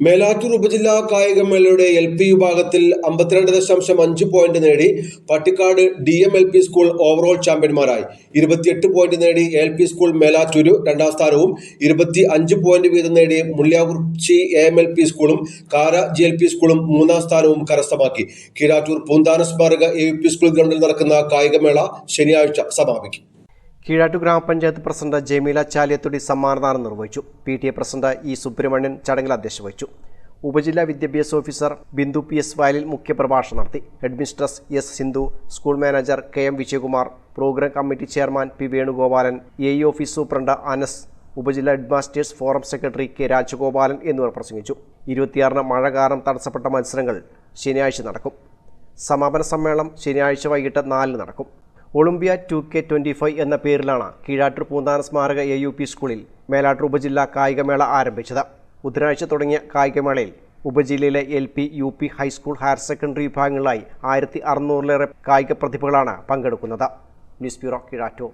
മേലാറ്റൂർ ഉപജില്ലാ കായികമേളയുടെ L P വിഭാഗത്തിൽ അമ്പത്തിരണ്ട് ദശാംശം അഞ്ച് പോയിന്റ് നേടി Pattikkad D M L P school overall ചാമ്പ്യന്മാരായി. ഇരുപത്തിയെട്ട് പോയിന്റ് നേടി എൽ പി സ്കൂൾ മേലാറ്റൂരു രണ്ടാം സ്ഥാനവും ഇരുപത്തി അഞ്ച് പോയിന്റ് വീതം നേടി Mulliyakurchi A M L P സ്കൂളും കാര ജി എൽ പി സ്കൂളും മൂന്നാം സ്ഥാനവും കരസ്ഥമാക്കി. കീരാറ്റൂർ പൂന്താന സ്മാരക എ പി സ്കൂൾ ഗ്രൗണ്ടിൽ നടക്കുന്ന കായികമേള ശനിയാഴ്ച സമാപിക്കും. കീഴാറ്റു ഗ്രാമപഞ്ചായത്ത് പ്രസിഡന്റ് ജമീല ചാലിയത്തൊടി സമ്മാനദാനം നിർവഹിച്ചു. P T A president E Subrahmanian ചടങ്ങിൽ അധ്യക്ഷ വഹിച്ചു. ഉപജില്ലാ വിദ്യാഭ്യാസ ഓഫീസർ ബിന്ദു പി എസ് വയലിൽ മുഖ്യപ്രഭാഷണം നടത്തി. Headmistress S Sindhu school manager K M Vijayakumar programme committee chairman P Venugopalan A E office superintendent Anas ഉപജില്ലാ headmasters forum secretary K Rajagopalan എന്നിവർ പ്രസംഗിച്ചു. ഇരുപത്തിയാറിന് മഴ കാരണം തടസ്സപ്പെട്ട മത്സരങ്ങൾ ശനിയാഴ്ച നടക്കും. സമാപന സമ്മേളനം ശനിയാഴ്ച വൈകിട്ട് നാലിന് നടക്കും. Olympia two K twenty five എന്ന പേരിലാണ് കീഴാട്ടൂർ പൂന്താന സ്മാരക എ യു പി സ്കൂളിൽ മേലാട്ടൂർ ഉപജില്ലാ കായികമേള ആരംഭിച്ചത്. ബുധനാഴ്ച തുടങ്ങിയ കായികമേളയിൽ ഉപജില്ലയിലെ L P U P high school higher secondary വിഭാഗങ്ങളിലായി ആയിരത്തി അറുന്നൂറിലേറെ കായിക പ്രതിഭകളാണ് പങ്കെടുക്കുന്നത്. News bureau Keezhattoor.